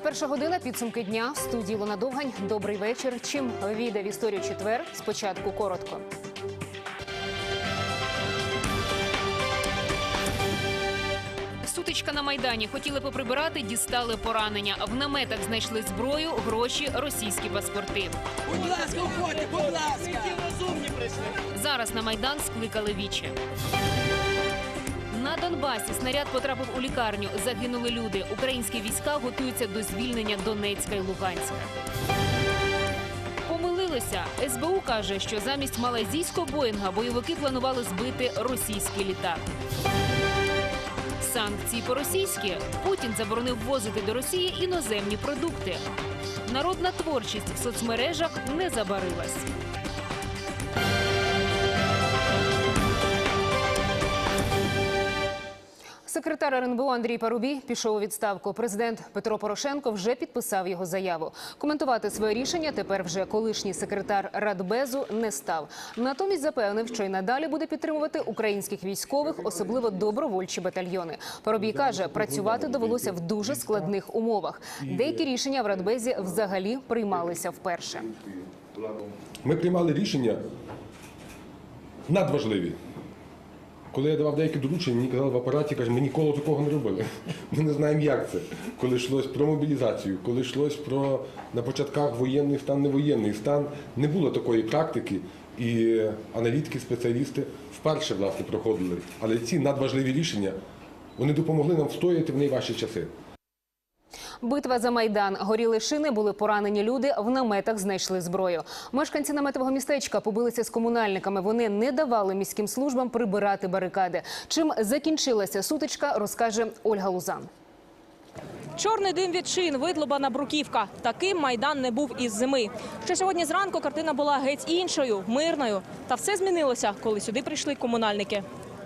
21 година. Підсумки дня. В студії Луна Довгань. Добрий вечір. Чим війде в історію четвер? Спочатку коротко. Сутичка на майдані хотіли поприбирати, дістали поранення. В наметах знайшли зброю, гроші, російські паспорти. Будь ласка, уходьте, будь ласка. Зараз на майдан скликали віче. Донбасі снаряд потрапив у лікарню. Загинули люди. Українські війська готуються до звільнення Донецька і Луганська. Помилилися. СБУ каже, що замість малайзійського Боїнга бойовики планували збити російський літак. Санкції по-російськи Путін заборонив ввозити до Росії іноземні продукти. Народна творчість в соцмережах не забарилась. Секретар РНБО Андрій Парубій пішов у відставку. Президент Петро Порошенко вже підписав його заяву. Коментувати своє рішення тепер вже колишній секретар Радбезу не став. Натомість запевнив, що й надалі буде підтримувати українських військових, особливо добровольчі батальйони. Парубій каже, працювати довелося в дуже складних умовах. Деякі рішення в Радбезі взагалі приймалися вперше. Ми приймали рішення надважливі. Коли я давав деякі доручення, мені казали в апараті, каже, ми ніколи такого не робили. Ми не знаємо, як це. Коли йшлось про мобілізацію, коли йшлось про на початках воєнний стан, невоєнний стан, не було такої практики. І аналітики, спеціалісти вперше власне проходили. Але ці надважливі рішення вони допомогли нам встояти в найважчі часи. Битва за майдан. Горіли шини, були поранені люди. В наметах знайшли зброю. Мешканці наметового містечка побилися з комунальниками. Вони не давали міським службам прибирати барикади. Чим закінчилася сутичка, розкаже Ольга Лузан. Чорний дим від шин, видлобана бруківка. Таким майдан не був із зими. Ще сьогодні зранку картина була геть іншою, мирною. Та все змінилося, коли сюди прийшли комунальники.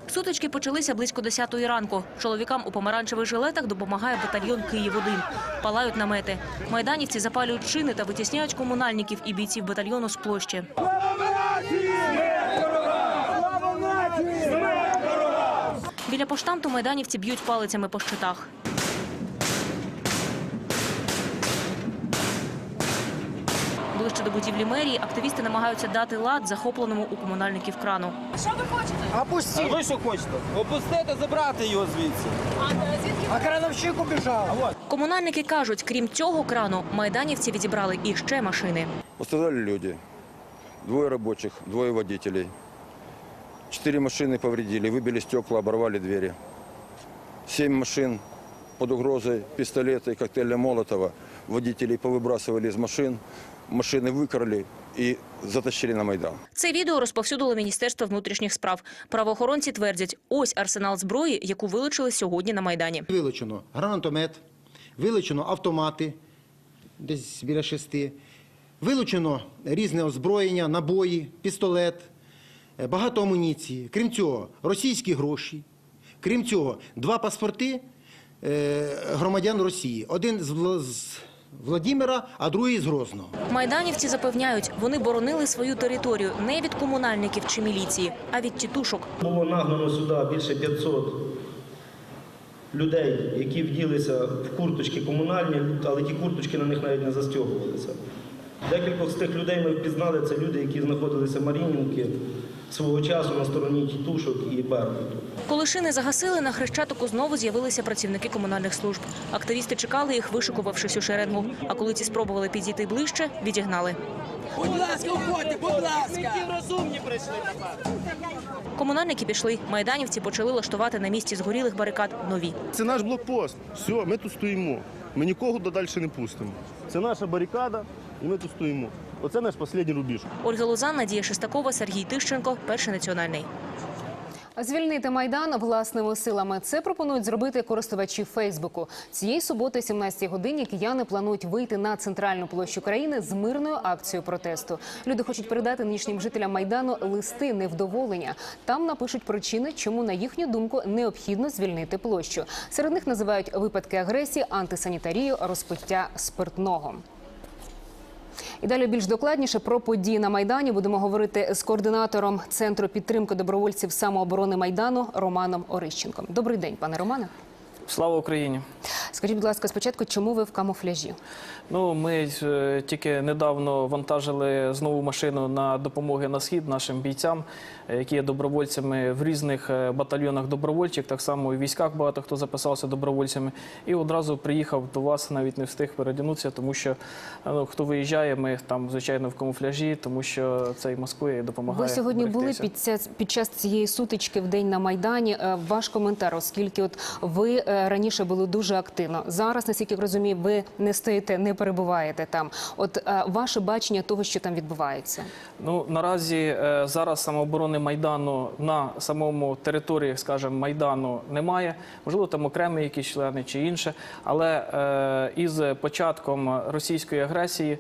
Сутички почалися близько 10-ї ранку. Чоловікам у помаранчевих жилетах допомагає батальйон Київ-1. Палають намети. Майданівці запалюють шини та витісняють комунальників і бійців батальйону з площі. Біля поштамту майданівці б'ють палицями по щитах. Ближче до будівлі мерії активісти намагаються дати лад захопленому у комунальників крану. А ви що хочете? Опустити, забрати його звідси. А крановщик убіжав. Комунальники кажуть, крім цього крану, майданівці відібрали і ще машини. Пострадали люди. Двое рабочих, двое водителей. Четыре машины повредили, выбили стекла, оборвали двери. Семь машин под угрозой пистолета и коктейля Молотова. Водителей повыбрасывали из машин, машины выкрали и затащили на Майдан. Це відео розповсюдило Міністерство внутрішніх справ. Правоохоронці твердять, ось арсенал зброї, яку вилучили сьогодні на Майдані. Вилучено гранатомет, вилучено автомати, десь біля шести, вилучено різне озброєння, набої, пістолет, е, багато амуніції. Крім цього, російські гроші. Крім цього, два паспорти е, громадян Росії. Один з Вла- Владимира, а другий з Грозного. Майданівці запевняють, вони боронили свою територію не від комунальників чи міліції, а від тітушок. Було нагнано сюди більше 500 людей, які вділися в курточки комунальні, але ті курточки на них навіть не застягувалися. Декількох з тих людей ми впізнали, це люди, які знаходилися в Марінівці свого часу на стороні тітушок і Беркуту. Коли шини загасили, на Хрещатику знову з'явилися працівники комунальних служб. Активісти чекали їх, вишикувавшись у шеренгу. А коли ці спробували підійти ближче, відігнали. Будь ласка, уходьте, будь ласка. Розумні прийшли тепер. Комунальники пішли. Майданівці почали лаштувати на місці згорілих барикад нові. Це наш блокпост. Все, ми тут стоїмо. Ми нікого додалі не пустимо. Це наша барикада, і ми тут стоїмо. Оце наш останній рубіж. Ольга Лозан, Надія Шестакова, Сергій Тищенко, перший національний. Звільнити майдан власними силами. Це пропонують зробити користувачі Фейсбуку. Цієї суботи, 17-й годині, кияни планують вийти на центральну площу країни з мирною акцією протесту. Люди хочуть передати нинішнім жителям майдану листи невдоволення. Там напишуть причини, чому на їхню думку необхідно звільнити площу. Серед них називають випадки агресії, антисанітарію, розпиття спиртного. І далі більш докладніше про події на майдані будемо говорити з координатором центру підтримки добровольців самооборони майдану Романом Орищенком. Добрий день, пане Романе. Слава Україні! Скажіть, будь ласка, спочатку, чому ви в камуфляжі? Ну, ми е, тільки недавно вантажили знову машину на допомоги на схід нашим бійцям, які є добровольцями в різних е, батальйонах добровольчих. Так само і в військах багато хто записався добровольцями. І одразу приїхав до вас, навіть не встиг передягнутися, тому що е, ну, хто виїжджає, ми там звичайно в камуфляжі, тому що це і маскує, і допомагає. Ви сьогодні були під, ця, під час цієї сутички в день на Майдані. Е, Ваш коментар, оскільки от ви е, раніше були дуже активно. Зараз, наскільки я розумію, ви не стоїте, не перебуваєте там. От е, ваше бачення того, що там відбувається. Ну наразі е, зараз самооборони майдану на самому території, скажімо, майдану немає. Можливо, там окремі якісь члени чи інше. Але е, із початком російської агресії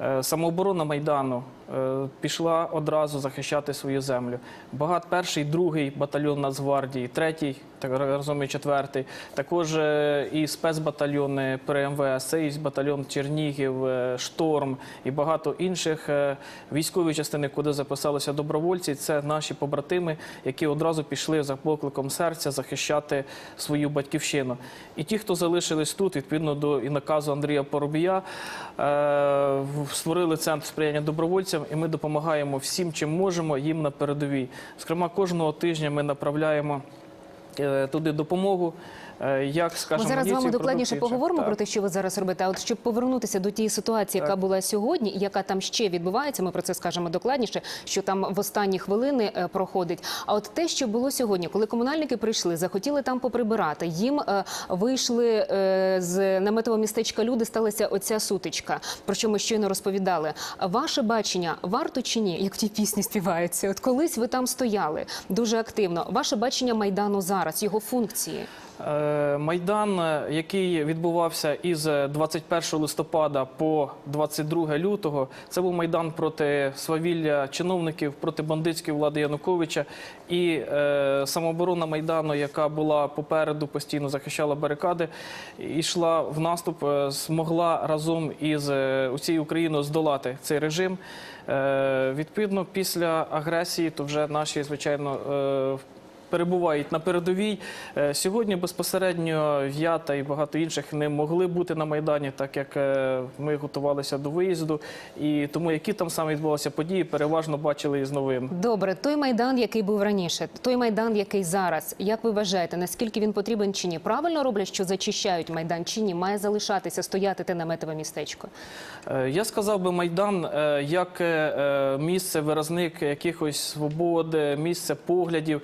е, самооборона майдану е, пішла одразу захищати свою землю. Багат перший, другий батальйон Нацгвардії, третій, так разом і четвертий. Також е, і спецбатальйони при МВС, і батальйон Чернігів, е, Шторм і багато інших е, військові частини, куди записалися добровольці. Це наші побратими, які одразу пішли за покликом серця захищати свою батьківщину. І ті, хто залишились тут, відповідно до і наказу Андрія Поробія, створили центр сприяння добровольцям, і ми допомагаємо всім, чим можемо їм на передовій. Зокрема, кожного тижня ми направляємо туди допомогу. Е, Як Ми зараз з вами докладніше поговоримо так. про те, що ви зараз робите. А от щоб повернутися до тієї ситуації, яка Так. була сьогодні, яка там ще відбувається, ми про це скажемо докладніше, що там в останні хвилини е, проходить. А от те, що було сьогодні, коли комунальники прийшли, захотіли там поприбирати, їм е, вийшли з наметового містечка люди, сталася оця сутичка, про що ми щойно розповідали. Ваше бачення варто чи ні? Як в тій пісні співаються? От колись ви там стояли дуже активно. Ваше бачення майдану зараз, його функції. Е, Майдан, е, який відбувався із 21 листопада по 22 лютого, це був майдан проти свавілля чиновників, проти бандитської влади Януковича. І е, самооборона майдану, яка була попереду, постійно захищала барикади, йшла в наступ, е, змогла разом із е, усією Україною здолати цей режим. Е, відповідно, після агресії, то вже наші, звичайно, е, перебувають на передовій. Е, Сьогодні безпосередньо я та і багато інших не могли бути на Майдані, так як е, ми готувалися до виїзду. І тому, які там саме відбувалися події, переважно бачили із новин. Добре, той майдан, який був раніше, той майдан, який зараз. Як ви вважаєте, наскільки він потрібен чи ні? Правильно роблять, що зачищають майдан чи ні? Має залишатися стояти те наметове містечко. Е, Я сказав би Майдан як місце виразник якихось свободи, місце поглядів.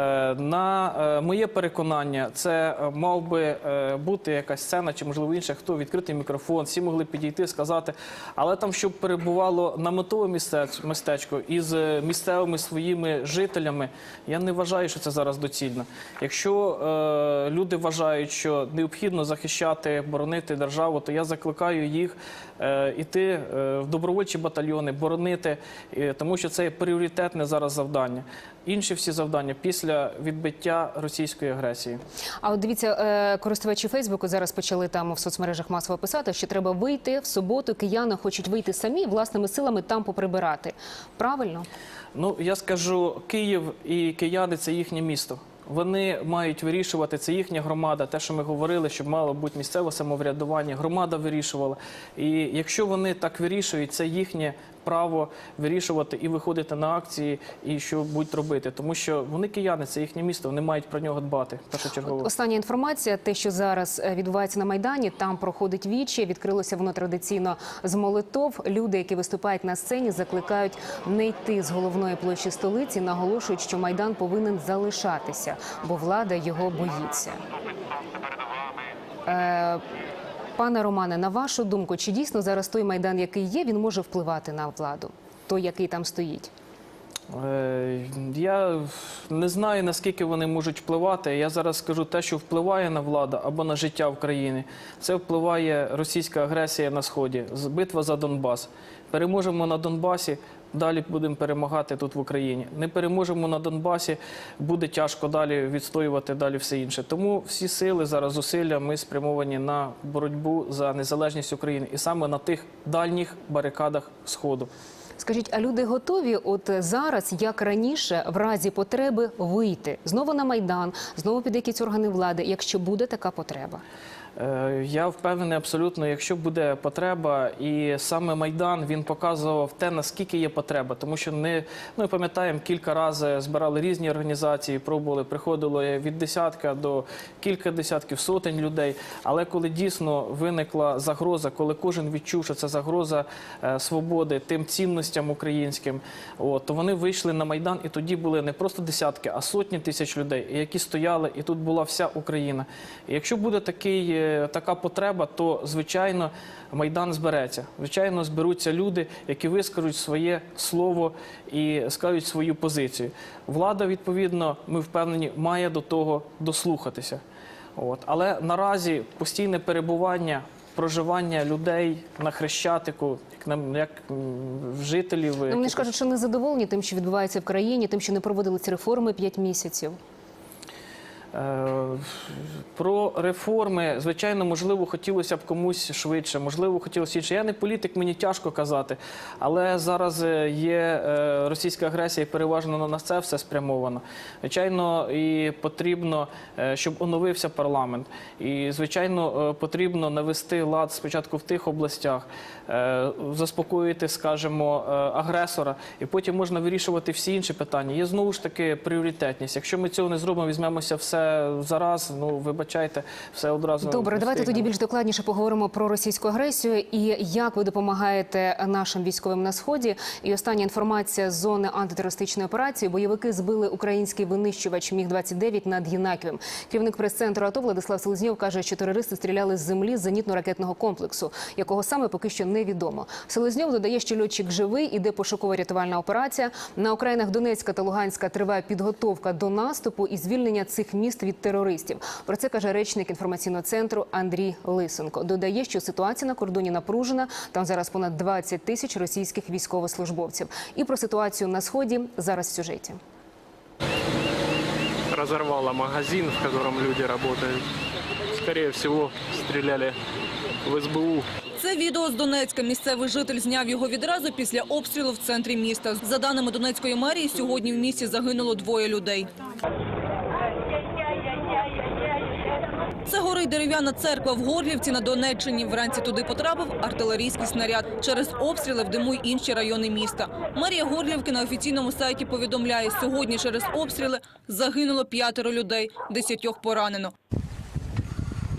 Е, На е, моє переконання, це е, мав би бути якась сцена, чи можливо інше, хто відкритий мікрофон, всі могли підійти, сказати. Але там, щоб перебувало наметове містеч- містечко із місцевими своїми жителями, я не вважаю, що це зараз доцільно. Якщо люди вважають, що необхідно захищати, боронити державу, то я закликаю їх іти в добровольчі батальйони, боронити, тому що це є пріоритетне зараз завдання. Інші всі завдання після відбиття російської агресії. А от дивіться, е, користувачі Фейсбуку зараз почали там в соцмережах масово писати, що треба вийти в суботу. Кияни хочуть вийти самі власними силами там поприбирати. Правильно? Ну я скажу, Київ і кияни це їхнє місто. Вони мають вирішувати, це їхня громада. Те, що ми говорили, щоб мало бути місцеве самоврядування, громада вирішувала. І якщо вони так вирішують, це їхнє право вирішувати і виходити на акції, і що будуть робити. Тому що вони кияни, це їхнє місто, вони мають про нього дбати першочергово. Остання інформація, те, що зараз е, відбувається на майдані, там проходить вічі. Відкрилося воно традиційно з молитов. Люди, які виступають на сцені, закликають не йти з головної площі столиці. Наголошують, що майдан повинен залишатися, бо влада його боїться. Е, Пане Романе, на вашу думку, чи дійсно зараз той майдан, який є, він може впливати на владу, той, який там стоїть? Е, Я не знаю, наскільки вони можуть впливати. Я зараз скажу те, що впливає на владу або на життя в країні. Це впливає російська агресія на сході, битва за Донбас. Переможемо на Донбасі. Далі будемо перемагати тут в Україні. Не переможемо на Донбасі, буде тяжко далі відстоювати далі все інше. Тому всі сили зараз зусилля ми спрямовані на боротьбу за незалежність України і саме на тих дальніх барикадах сходу. Скажіть, а люди готові от зараз, як раніше, в разі потреби вийти знову на майдан, знову під якісь органи влади, якщо буде така потреба? Е, Я впевнений абсолютно, якщо буде потреба, і саме майдан він показував те, наскільки є потреба, тому що не ну пам'ятаємо, кілька разів збирали різні організації, пробували, приходило від десятка до кілька десятків сотень людей. Але коли дійсно виникла загроза, коли кожен відчув, що це загроза е, свободи, тим цінностям українським, от, то вони вийшли на майдан, і тоді були не просто десятки, а сотні тисяч людей, які стояли, і тут була вся Україна. І якщо буде такий, е, така потреба, то звичайно майдан збереться. Звичайно, зберуться люди, які вискажуть своє слово і скажуть свою позицію. Влада, відповідно, ми впевнені, має до того дослухатися. От. Але наразі постійне перебування, проживання людей на хрещатику, як нам як жителів. Ну, вони ж кажуть, що не задоволені тим, що відбувається в країні, тим, що не проводили ці реформи 5 місяців. Е, Про реформи, звичайно, можливо, хотілося б комусь швидше, можливо, хотілося інше. Я не політик, мені тяжко казати. Але зараз е, є е, російська агресія, і переважно на це все спрямовано. Звичайно, і потрібно, щоб оновився парламент. І, звичайно, потрібно навести лад спочатку в тих областях, заспокоїти, скажімо, е, агресора, і потім можна вирішувати всі інші питання. Є знову ж таки пріоритетність. Якщо ми цього не зробимо, візьмемося все зараз. Ну вибачайте, все одразу Добре, давайте тоді більш докладніше поговоримо про російську агресію і як ви допомагаєте нашим військовим на сході. І остання інформація з зони антитерористичної операції. Бойовики збили український винищувач Міг 29 над Єнаківем. Керівник прес-центру АТО Владислав Селезньов каже, що терористи стріляли з землі з зенітно-ракетного комплексу, якого саме поки що невідомо. Селезньов додає, що льотчик живий, іде пошукова рятувальна операція. На окраїнах Донецька та Луганська триває підготовка до наступу і звільнення цих міст від терористів. Про це каже речник інформаційного центру Андрій Лисенко. Додає, що ситуація на кордоні напружена. Там зараз понад 20 тисяч російських військовослужбовців. І про ситуацію на сході зараз в сюжеті. разорвала магазин, в котором люди работают. Скорее всего, стреляли в СБУ. Це відео з Донецька. Місцевий житель зняв його відразу після обстрілу в центрі міста. За даними Донецької мерії, сьогодні в місті загинуло двоє людей. Це горить дерев'яна церква в Горлівці на Донеччині. Вранці туди потрапив артилерійський снаряд. Через обстріли в диму й інші райони міста. Мерія Горлівки на офіційному сайті повідомляє, сьогодні через обстріли загинуло п'ятеро людей, десятьох поранено.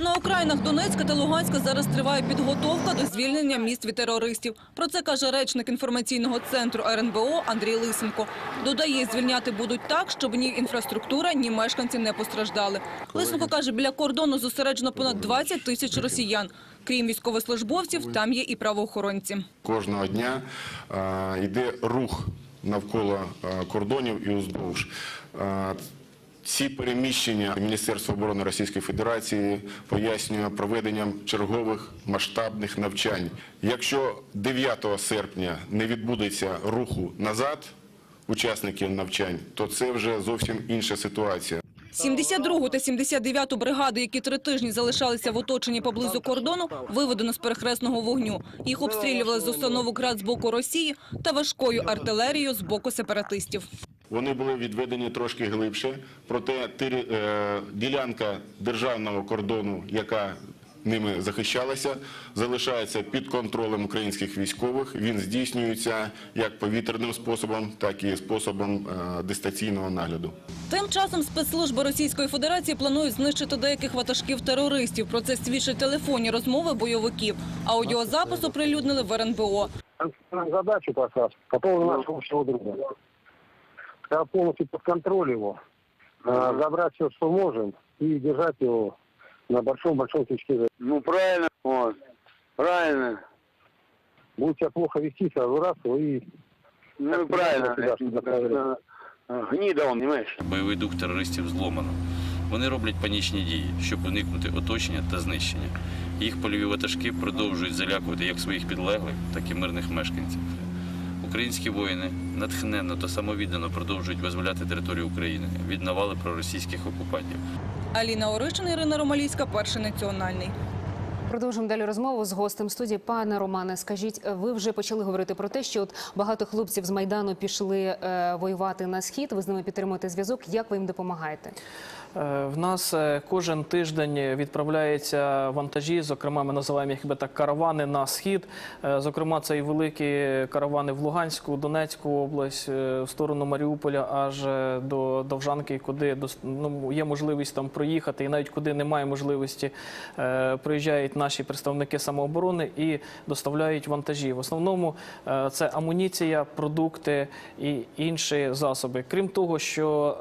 На окраїнах Донецька та Луганська зараз триває підготовка до звільнення міст від терористів. Про це каже речник інформаційного центру РНБО Андрій Лисенко. Додає, звільняти будуть так, щоб ні інфраструктура, ні мешканці не постраждали. Лисенко каже, біля кордону зосереджено понад 20 тисяч росіян. Крім військовослужбовців, там є і правоохоронці. Кожного дня е, йде рух навколо е, кордонів і уздовж. Ці переміщення Міністерства оборони Російської Федерації пояснює проведенням чергових масштабних навчань. Якщо 9 серпня не відбудеться руху назад учасників навчань, то це вже зовсім інша ситуація. 72 та 79 бригади, які три тижні залишалися в оточенні поблизу кордону, виведено з перехресного вогню. Їх обстрілювали з установок ГРАД з боку Росії та важкою артилерією з боку сепаратистів. Вони були відведені трошки глибше, проте тирі- е, ділянка державного кордону, яка ними захищалася, залишається під контролем українських військових. Він здійснюється як повітряним способом, так і способом е, дистанційного нагляду. Тим часом спецслужби Російської Федерації планують знищити деяких ватажків терористів. Про це свідчать телефонні розмови бойовиків. Аудіозапис оприлюднили в РНБО. задачу поставь по поводу нашего общего друга Когда полностью под контроль его, э, забрать все, что можем, и держать его на большом-большом тычке. Ну правильно, вот. Правильно. Будет себя плохо вести, сразу раз его и... Ну правильно. Сюда, чтобы проверить. Гніда он, понимаешь? Бойовий дух терористів зломано. Вони роблять панічні дії, щоб уникнути оточення та знищення. Їх польові ватажки продовжують залякувати як своїх підлеглих, так і мирних мешканців. Українські воїни натхненно та самовіддано продовжують визволяти територію України від навали проросійських окупантів. Аліна Оришин, Ірина Ромалійська, перший національний. Продовжимо далі розмову з гостем студії. Пане Романе, скажіть, ви вже почали говорити про те, що от багато хлопців з майдану пішли е, воювати на схід. Ви з ними підтримуєте зв'язок. Як ви їм допомагаєте? Е, В нас е, кожен тиждень відправляються вантажі, зокрема, ми називаємо їх би так каравани на схід. Е, Зокрема, це і великі каравани в Луганську, Донецьку область, в сторону Маріуполя, аж до Довжанки, куди ну, є можливість там проїхати, і навіть куди немає можливості, приїжджають наші представники самооборони і доставляють вантажі. В основному це амуніція, продукти і інші засоби. Крім того, що,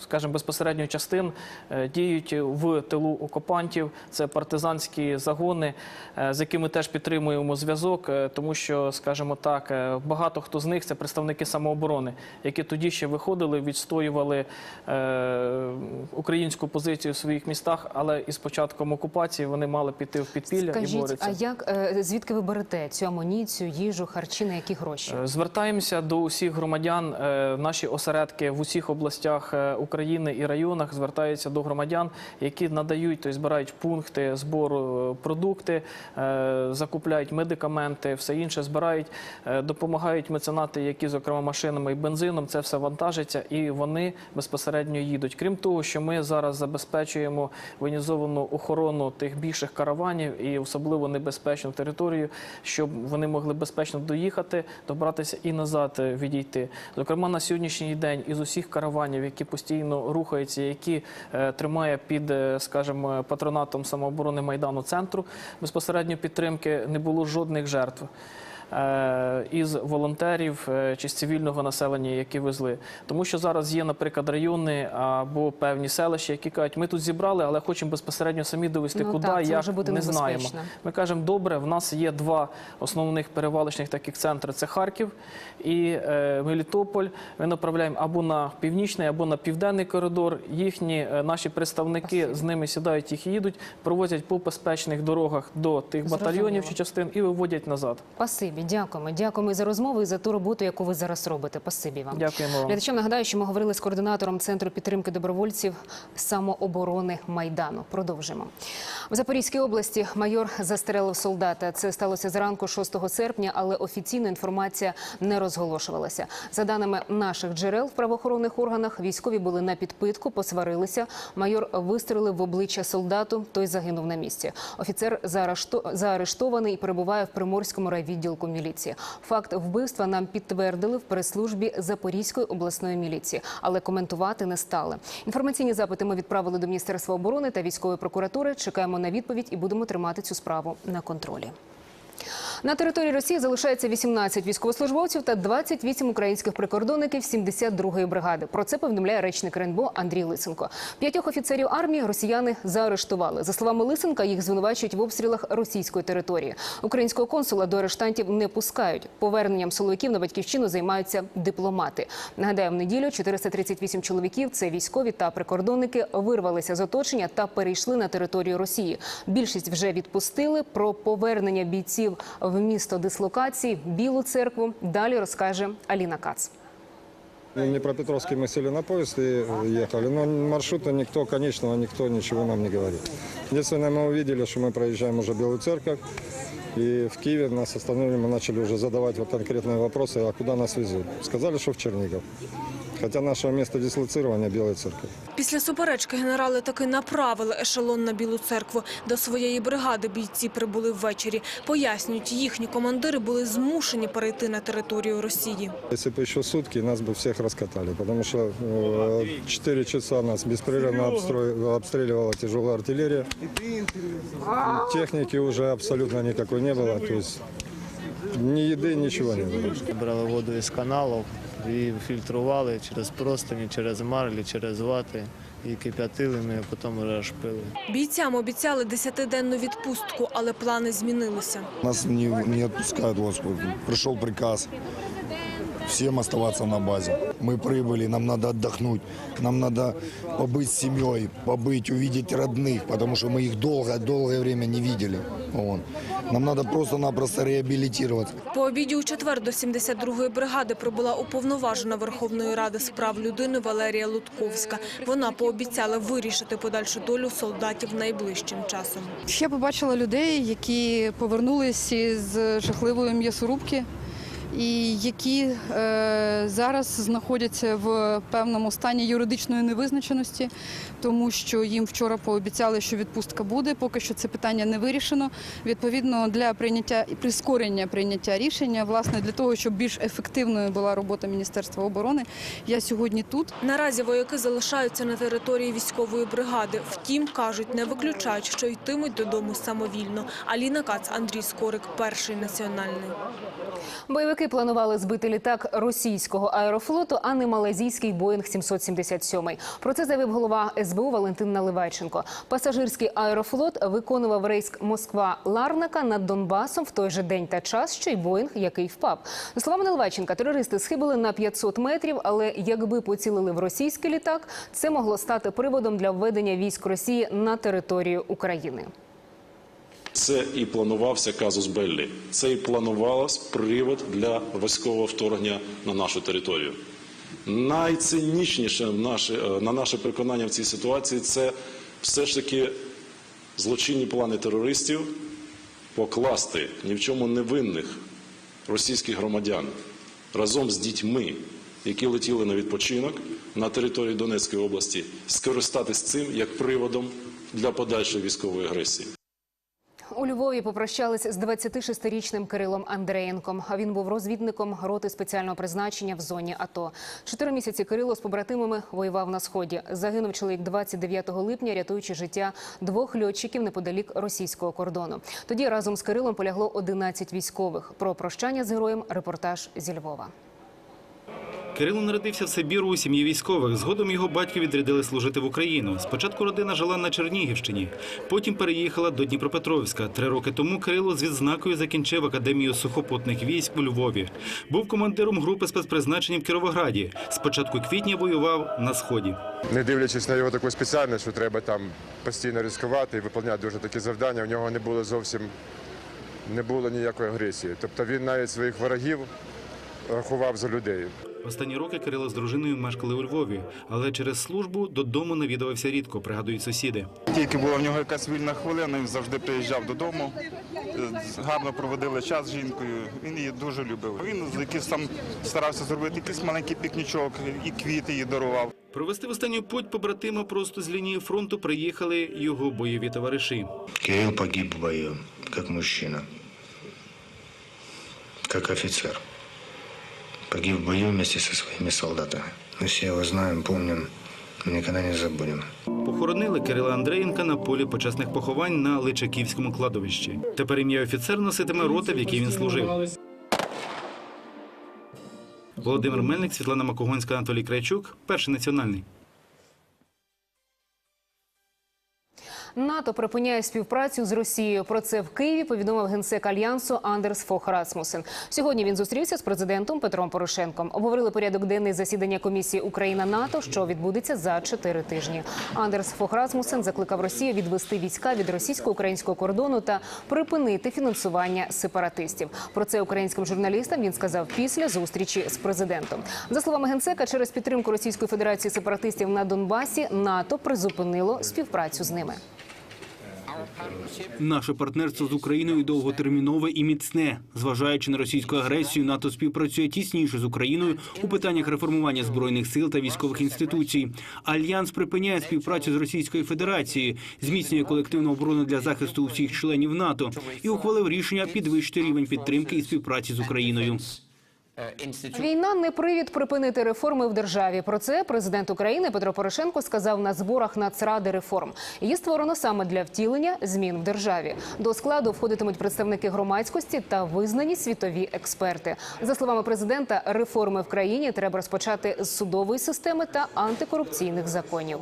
скажімо, безпосередньо частин е, діють в тилу окупантів, це партизанські загони, е, з якими теж підтримуємо зв'язок, е, тому що, скажімо так, багато хто з них це представники самооборони, які тоді ще виходили, відстоювали українську позицію в своїх містах, але із початком окупації вони мали піти в підпілля і Скажіть, борються. а як звідки ви берете цю амуніцію, їжу, харчі, на які гроші? Звертаємося до усіх громадян. Наші осередки в усіх областях України і районах звертаються до громадян, які надають, тобто збирають пункти збору е, продукти, е, закупляють медикаменти, все інше збирають, е, допомагають меценати, які, зокрема, машинами і бензином, це все вантажиться, і вони безпосередньо їдуть. Крім того, що ми зараз забезпечуємо воєнізовану охорону тих більших караванів і особливо небезпечну територію, щоб вони могли безпечно доїхати, добратися і назад відійти. Зокрема, на сьогоднішній день із усіх караванів, які постійно рухаються, які е, тримає під, е, скажімо, патронатом самооборони майдану центру безпосередньо підтримки, не було жодних жертв. Е, Із волонтерів е, чи з цивільного населення, які везли, тому що зараз є, наприклад, райони або певні селища, які кажуть, ми тут зібрали, але хочемо безпосередньо самі довести, Ну куди, так, як не знаємо. Ми кажемо, добре, в нас є два основних перевалочних таких центри: це Харків і е, Мелітополь. Ми направляємо або на північний, або на південний коридор. Їхні е, наші представники з ними сідають, їх їдуть, провозять по безпечних дорогах до тих батальйонів чи частин і виводять назад. Спасибі, дякуємо. Дякуємо і за розмову і за ту роботу, яку ви зараз робите. Спасибі вам. Дякуємо вам. Глядачам нагадаю, що ми говорили з координатором центру підтримки добровольців самооборони майдану. Продовжимо. В Запорізькій області майор застрелив солдата. Це сталося зранку 6 серпня, але офіційна інформація не розголошувалася. За даними наших джерел в правоохоронних органах, військові були на підпитку, посварилися. Майор вистрелив в обличчя солдату. Той загинув на місці. Офіцер заарештований і перебуває в приморському райвідділку міліції. Факт вбивства нам підтвердили в прес-службі Запорізької обласної міліції, але коментувати не стали. Інформаційні запити ми відправили до Міністерства оборони та військової прокуратури. Чекаємо на відповідь і будемо тримати цю справу на контролі. На території Росії залишається 18 військовослужбовців та 28 українських прикордонників 72-ї бригади. Про це повідомляє речник РНБО Андрій Лисенко. П'ятьох офіцерів армії росіяни заарештували. За словами Лисенка, їх звинувачують в обстрілах російської території. Українського консула до арештантів не пускають. Поверненням силовиків на батьківщину займаються дипломати. Нагадаю, в неділю 438 чоловіків це військові та прикордонники вирвалися з оточення та перейшли на територію Росії. Більшість вже відпустили. Про повернення бійців місто дислокації Білу церкву далі розкаже Аліна Кац. В Днепропетровске мы сели на поезд и ехали, но маршрута никто, конечного, никто ничего нам не говорит. Единственное, мы увидели, что мы проезжаем уже Белую Церковь, и в Киеве нас остановили, мы начали уже задавать вот конкретные вопросы, а куда нас везут. Сказали, что в Чернигов. Хотя наше место дислоцирования Белая Церковь. Після суперечки генерали таки направили ешелон на Білу церкву. До своєї бригади бійці прибули ввечері. Пояснюють, їхні командири були змушені перейти на територію Росії. Если бы еще сутки, нас бы всех раскатали, потому что э, 4 часа нас беспрерывно обстро- обстреливала тяжелая артиллерия. Техники уже абсолютно никакой не было, то есть ни еды, ничего не было. Брали воду із каналів і фільтрували через простині, через марлі, через вати. І кип'ятили ми, а потім вже. Бійцям обіцяли десятиденну відпустку, але плани змінилися. Нас не, не отпускают, вот, пришел приказ всем оставаться на базе. Мы прибыли, нам надо отдохнуть, нам надо побыть с семьей, побыть, увидеть родных, потому что мы их долго-долгое время не видели. Вот. Нам надо просто-напросто реабилитироваться. По обіді у четвер до 72-ї бригади прибула уповноважена Верховної Ради з прав людини Валерія Лутковська. Вона пообіцяла вирішити подальшу долю солдатів найближчим часом. Ще побачила людей, які повернулися з жахливої м'ясорубки і які е, зараз знаходяться в певному стані юридичної невизначеності, тому що їм вчора пообіцяли, що відпустка буде. Поки що це питання не вирішено. Відповідно, для прийняття і прискорення прийняття рішення, власне, для того, щоб більш ефективною була робота Міністерства оборони, я сьогодні тут. Наразі вояки залишаються на території військової бригади. Втім, кажуть, не виключають, що йтимуть додому самовільно. Аліна Кац, Андрій Скорик, перший національний. Бойовики планували збити літак російського аерофлоту, а не малазійський Боїнг 777. Про це заявив голова СБУ Валентин Наливайченко. Пасажирський аерофлот виконував рейс Москва-Ларнака над Донбасом в той же день та час, що й Боїнг, який впав. За словами Наливайченка, терористи схибили на 500 метрів, але якби поцілили в російський літак, це могло стати приводом для введення військ Росії на територію України. Це і планувався казус Беллі. Це і планувалось привод для військового вторгнення на нашу територію. Найцинічніше е, на наше переконання в цій ситуації це все ж таки злочинні плани терористів покласти ні в чому невинних російських громадян разом з дітьми, які летіли на відпочинок на території Донецької області, скористатись цим як приводом для подальшої військової агресії. У Львові попрощались з 26-річним Кирилом Андреєнком. Він був розвідником роти спеціального призначення в зоні АТО. Чотири місяці Кирило з побратимами воював на сході. Загинув чоловік 29 липня, рятуючи життя двох льотчиків неподалік російського кордону. Тоді разом з Кирилом полягло 11 військових. Про прощання з героєм репортаж зі Львова. Кирило народився в Сибіру у сім'ї військових. Згодом його батьки відрядили служити в Україну. Спочатку родина жила на Чернігівщині, потім переїхала до Дніпропетровська. Три роки тому Кирило з відзнакою закінчив академію сухопутних військ у Львові. Був командиром групи спецпризначення в Кіровограді. З початку квітня воював на сході. Не дивлячись на його таку спеціальність, що треба там постійно ризикувати і виконувати дуже такі завдання, у нього не було зовсім не було ніякої агресії. Тобто він навіть своїх ворогів рахував за людей. Останні роки Кирило з дружиною мешкали у Львові, але через службу додому навідувався рідко, пригадують сусіди. Тільки була в нього якась вільна хвилина, він завжди приїжджав додому. Гарно проводили час з жінкою. Він її дуже любив. Він якийсь там старався зробити якийсь маленький пікнічок і квіти їй дарував. Провести в останню путь побратима просто з лінії фронту приїхали його бойові товариші. Кирилл погиб в бою, как мужчина, как офицер. Погиб в бою вместе со своими солдатами. Мы все его знаем, помним, никогда не забудем. Похоронили Кирила Андреєнка на полі почесних поховань на Личаківському кладовищі. Тепер ім'я офіцер носитиме рота, в якій він служив. Володимир Мельник, Світлана Макогонська, Анатолій Крайчук. Перший національний. НАТО припиняє співпрацю з Росією. Про це в Києві повідомив генсек альянсу Андерс Фох Расмусен. Сьогодні він зустрівся з президентом Петром Порошенком. Обговорили порядок денний засідання комісії Україна НАТО, що відбудеться за чотири тижні. Андерс Фох Расмусен закликав Росію відвести війська від російсько-українського кордону та припинити фінансування сепаратистів. Про це українським журналістам він сказав після зустрічі з президентом. За словами генсека, через підтримку Російської Федерації сепаратистів на Донбасі НАТО призупинило співпрацю з ними. Наше партнерство з Україною довготермінове і міцне. Зважаючи на російську агресію, НАТО співпрацює тісніше з Україною у питаннях реформування збройних сил та військових інституцій. Альянс припиняє співпрацю з Російською Федерацією, зміцнює колективну оборону для захисту усіх членів НАТО і ухвалив рішення підвищити рівень підтримки і співпраці з Україною. Війна не привід припинити реформи в державі. Про це президент України Петро Порошенко сказав на зборах Нацради реформ. Її створено саме для втілення змін в державі. До складу входитимуть представники громадськості та визнані світові експерти. За словами президента, реформи в країні треба розпочати з судової системи та антикорупційних законів.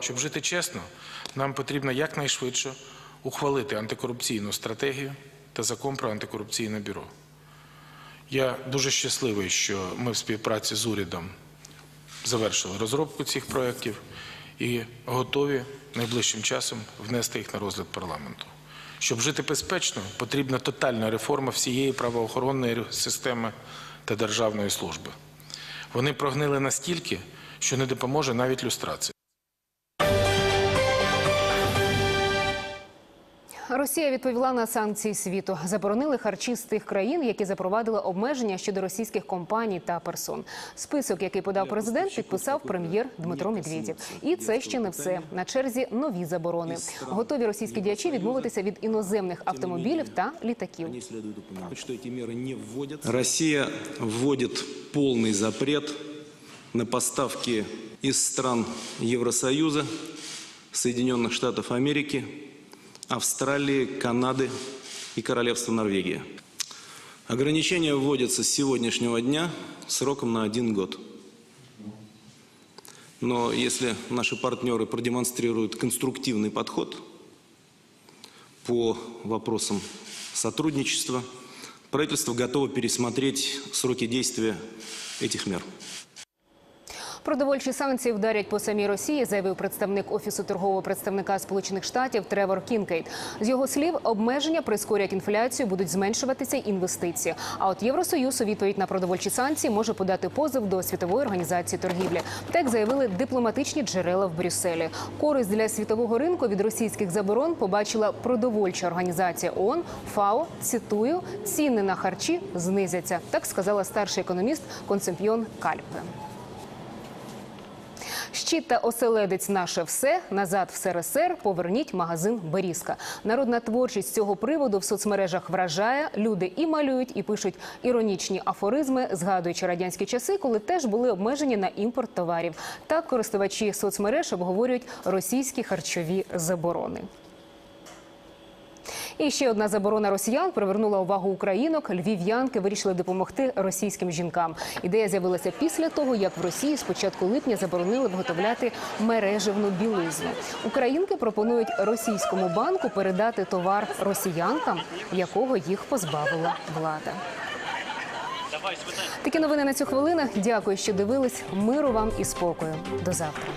Щоб жити чесно, нам потрібно якнайшвидше ухвалити антикорупційну стратегію та закон про антикорупційне бюро. Я дуже щасливий, що ми в співпраці з урядом завершили розробку цих проєктів і готові найближчим часом внести їх на розгляд парламенту. Щоб жити безпечно, потрібна тотальна реформа всієї правоохоронної системи та державної служби. Вони прогнили настільки, що не допоможе навіть люстрація. Росія відповіла на санкції світу. Заборонили харчі з тих країн, які запровадили обмеження щодо російських компаній та персон. Список, який подав президент, підписав прем'єр Дмитро Медведєв. І це ще не все. На черзі нові заборони. Готові російські діячі відмовитися від іноземних автомобілів та літаків. Россия вводит полный запрет на поставки из стран Евросоюза, Соединенных Штатов Америки, Австралии, Канады и Королевства Норвегия. Ограничения вводятся с сегодняшнего дня сроком на один год. Но если наши партнеры продемонстрируют конструктивный подход по вопросам сотрудничества, правительство готово пересмотреть сроки действия этих мер. Продовольчі санкції вдарять по самій Росії, заявив представник офісу торгового представника Сполучених Штатів Тревор Кінкейт. З його слів, обмеження прискорять інфляцію, будуть зменшуватися інвестиції. А от Євросоюз у відповідь на продовольчі санкції може подати позов до світової організації торгівлі. Так заявили дипломатичні джерела в Брюсселі. Користь для світового ринку від російських заборон побачила продовольча організація ООН ФАО. Цитую, ціни на харчі знизяться. Так сказала старший економіст Концепьйон Кальпе. Щит та оселедець наше все назад в СРСР. Поверніть магазин Берізка. Народна творчість цього приводу в соцмережах вражає. Люди і малюють, і пишуть іронічні афоризми, згадуючи радянські часи, коли теж були обмежені на імпорт товарів. Так користувачі соцмереж обговорюють російські харчові заборони. І ще одна заборона росіян привернула увагу українок. Львів'янки вирішили допомогти російським жінкам. Ідея з'явилася після того, як в Росії з початку липня заборонили виготовляти мережевну білизну. Українки пропонують російському банку передати товар росіянкам, якого їх позбавила влада. Такі новини на цю хвилину. Дякую, що дивились. Миру вам і спокою. До завтра.